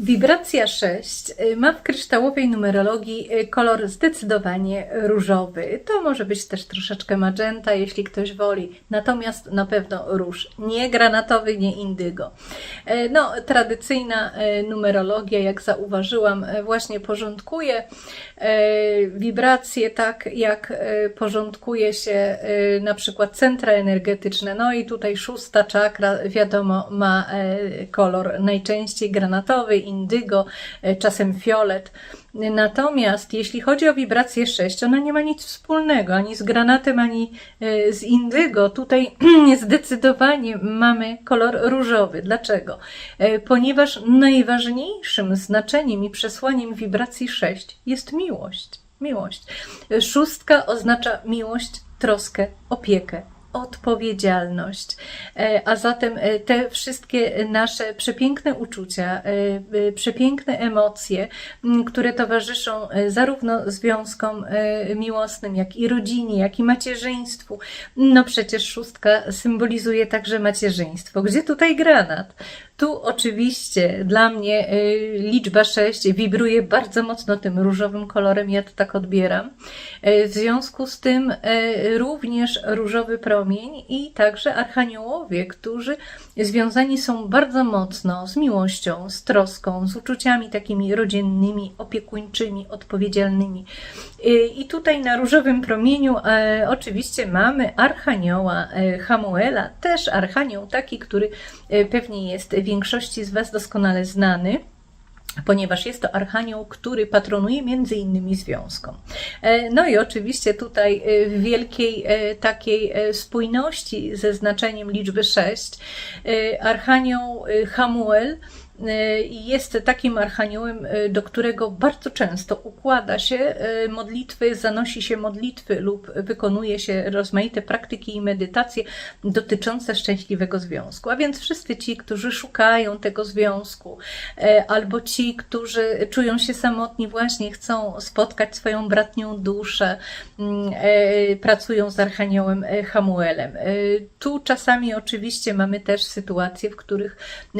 Wibracja 6 y, ma w kryształowej numerologii y, kolor zdecydowanie różowy. To może być też troszeczkę magenta, jeśli ktoś woli. Natomiast na pewno róż. Nie granatowy, nie indygo. Y, No, tradycyjna y, numerologia, jak zauważyłam, y, właśnie porządkuje wibracje tak, jak porządkuje się na przykład centra energetyczne. No i tutaj szósta czakra, wiadomo, ma kolor najczęściej granatowy, indygo, e, czasem fiolet. Natomiast jeśli chodzi o wibrację 6, ona nie ma nic wspólnego ani z granatem, ani e, z indygo. Tutaj zdecydowanie mamy kolor różowy. Dlaczego? E, Ponieważ najważniejszym znaczeniem i przesłaniem wibracji 6 jest miłość. Miłość. Szóstka oznacza miłość, troskę, opiekę, odpowiedzialność. E, A zatem e, te wszystkie nasze przepiękne uczucia, e, przepiękne emocje, które towarzyszą zarówno związkom miłosnym, jak i rodzinie, jak i macierzyństwu. No przecież szóstka symbolizuje także macierzyństwo. Gdzie tutaj granat? Tu oczywiście dla mnie liczba 6 wibruje bardzo mocno tym różowym kolorem, ja to tak odbieram. W związku z tym również różowy promień i także archaniołowie, którzy związani są bardzo mocno z miłością, z troską, z uczuciami takimi rodzinnymi, opiekuńczymi, odpowiedzialnymi. Y, I tutaj na różowym promieniu e, oczywiście mamy archanioła e, Hamuela, też archanioł taki, który e, pewnie jest większości z Was doskonale znany ponieważ jest to archanioł, który patronuje między innymi związkom. E, No i oczywiście tutaj e, w wielkiej e, takiej spójności ze znaczeniem liczby 6 e, archanioł Hamuel jest takim archaniołem, e, do którego bardzo często układa się e, modlitwy, zanosi się modlitwy lub wykonuje się rozmaite praktyki i medytacje dotyczące szczęśliwego związku. A więc wszyscy ci, którzy szukają tego związku, e, albo ci, którzy czują się samotni, właśnie chcą spotkać swoją bratnią duszę, mm, e, pracują z archaniołem e, Hamuelem. E, Tu czasami oczywiście mamy też sytuacje, w których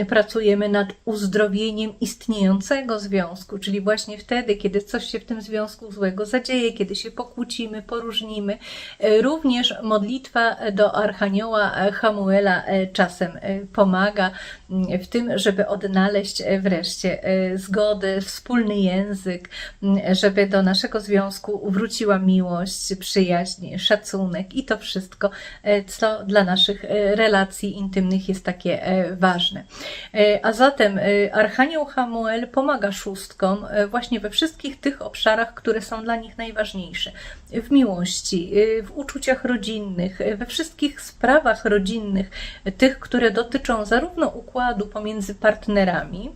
pracujemy nad uzdrowieniem istniejącego związku, czyli właśnie wtedy, kiedy coś się w tym związku złego zadzieje, kiedy się pokłócimy, poróżnimy. E, Również modlitwa do Archanioła e, Hamuela e, czasem pomaga mm, w tym, żeby odnaleźć wreszcie zgodę, wspólny język, mm, żeby do naszego związku wróciła miłość, przyjaźń, szacunek i to wszystko, co dla naszych relacji intymnych jest takie ważne. A zatem e, Archanioł Hamuel pomaga szóstkom e, właśnie we wszystkich tych obszarach, które są dla nich najważniejsze. W miłości, e, w uczuciach rodzinnych, we wszystkich sprawach rodzinnych, tych, które dotyczą zarówno układu pomiędzy partnerami,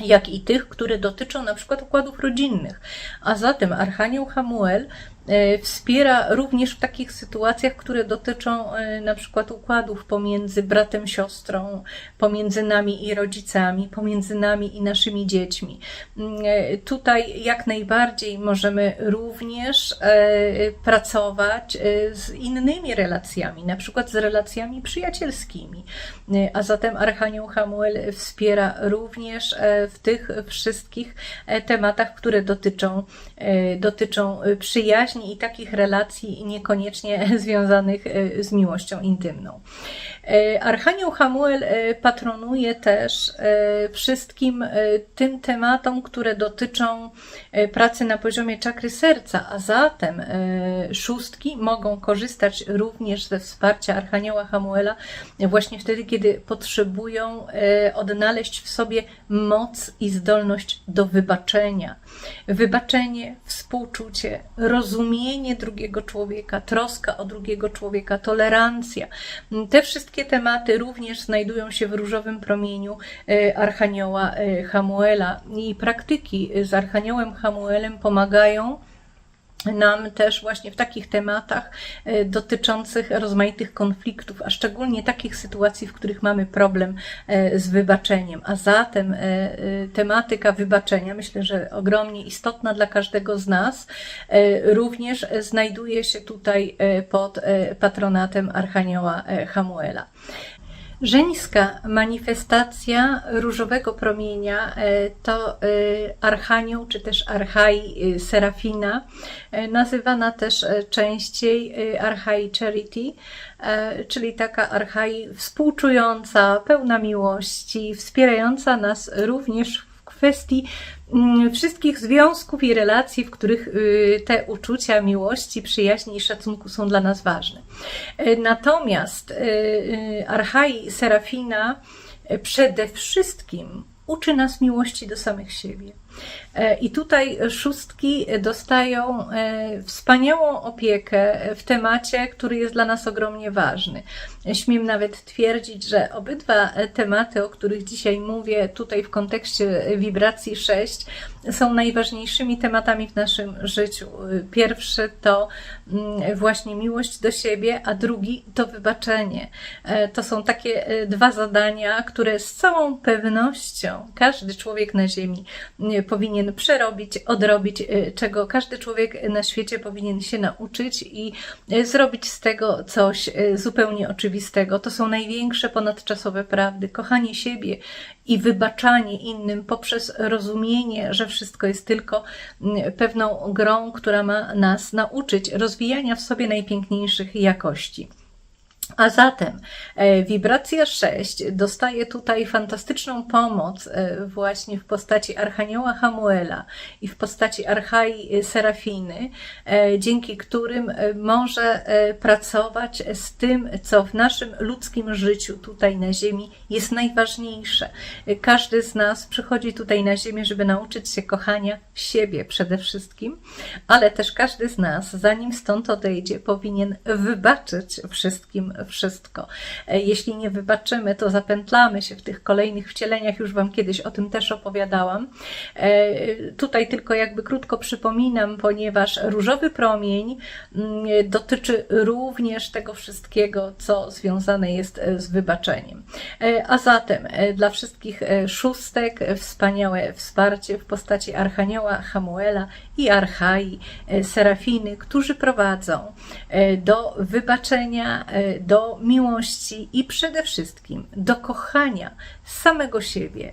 jak i tych, które dotyczą na przykład układów rodzinnych. A zatem Archanioł Hamuel wspiera również w takich sytuacjach, które dotyczą e, na przykład układów pomiędzy bratem, siostrą, pomiędzy nami i rodzicami, pomiędzy nami i naszymi dziećmi. Mm, e, Tutaj jak najbardziej możemy również e, pracować e, z innymi relacjami, na przykład z relacjami przyjacielskimi. E, A zatem Archanioł Hamuel wspiera również e, w tych wszystkich e, tematach, które dotyczą, e, dotyczą e, przyjaźni i takich relacji niekoniecznie związanych e, z miłością intymną. E, Archanioł Hamuel e, patronuje też wszystkim tym tematom, które dotyczą pracy na poziomie czakry serca, a zatem szóstki mogą korzystać również ze wsparcia Archanioła Hamuela właśnie wtedy, kiedy potrzebują odnaleźć w sobie moc i zdolność do wybaczenia. Wybaczenie, współczucie, rozumienie drugiego człowieka, troska o drugiego człowieka, tolerancja. Te wszystkie tematy również znajdują się w różowym promieniu e, Archanioła e, Hamuela i praktyki z Archaniołem Hamuelem pomagają nam też właśnie w takich tematach e, dotyczących rozmaitych konfliktów, a szczególnie takich sytuacji, w których mamy problem e, z wybaczeniem. A zatem e, tematyka wybaczenia, myślę, że ogromnie istotna dla każdego z nas, również znajduje się tutaj pod patronatem Archanioła Hamuela. Żeńska manifestacja różowego promienia e, to e, Archanioł czy też Archai e, Serafina, nazywana też częściej Archai Charity, czyli taka Archai współczująca, pełna miłości, wspierająca nas również w kwestii mm, wszystkich związków i relacji, w których y, te uczucia miłości, przyjaźni i szacunku są dla nas ważne. E, Natomiast y, y, Archai Serafina e, przede wszystkim uczy nas miłości do samych siebie. E, I tutaj szóstki dostają e, wspaniałą opiekę w temacie, który jest dla nas ogromnie ważny. Śmiem nawet twierdzić, że obydwa tematy, o których dzisiaj mówię, tutaj w kontekście wibracji 6, są najważniejszymi tematami w naszym życiu. Pierwszy to mm, właśnie miłość do siebie, a drugi to wybaczenie. E, To są takie dwa zadania, które z całą pewnością każdy człowiek na Ziemi powinien przerobić, odrobić, e, czego każdy człowiek na świecie powinien się nauczyć i e, zrobić z tego coś e, zupełnie oczywistego. To są największe ponadczasowe prawdy. Kochanie siebie i wybaczanie innym poprzez rozumienie, że wszystko jest tylko mm, pewną grą, która ma nas nauczyć rozwijania w sobie najpiękniejszych jakości. A zatem e, wibracja 6 dostaje tutaj fantastyczną pomoc e, właśnie w postaci Archanioła Hamuela i w postaci Archai Serafiny, e, dzięki którym może pracować z tym, co w naszym ludzkim życiu tutaj na Ziemi jest najważniejsze. Każdy z nas przychodzi tutaj na Ziemię, żeby nauczyć się kochania siebie przede wszystkim, ale też każdy z nas, zanim stąd odejdzie, powinien wybaczyć wszystkim wszystko. E, Jeśli nie wybaczymy, to zapętlamy się w tych kolejnych wcieleniach, już Wam kiedyś o tym też opowiadałam. E, Tutaj tylko jakby krótko przypominam, ponieważ różowy promień mm, dotyczy również tego wszystkiego, co związane jest e, z wybaczeniem. A zatem dla wszystkich szóstek wspaniałe wsparcie w postaci Archanioła Hamuela i Archai Serafiny, którzy prowadzą do wybaczenia, do miłości i przede wszystkim do kochania samego siebie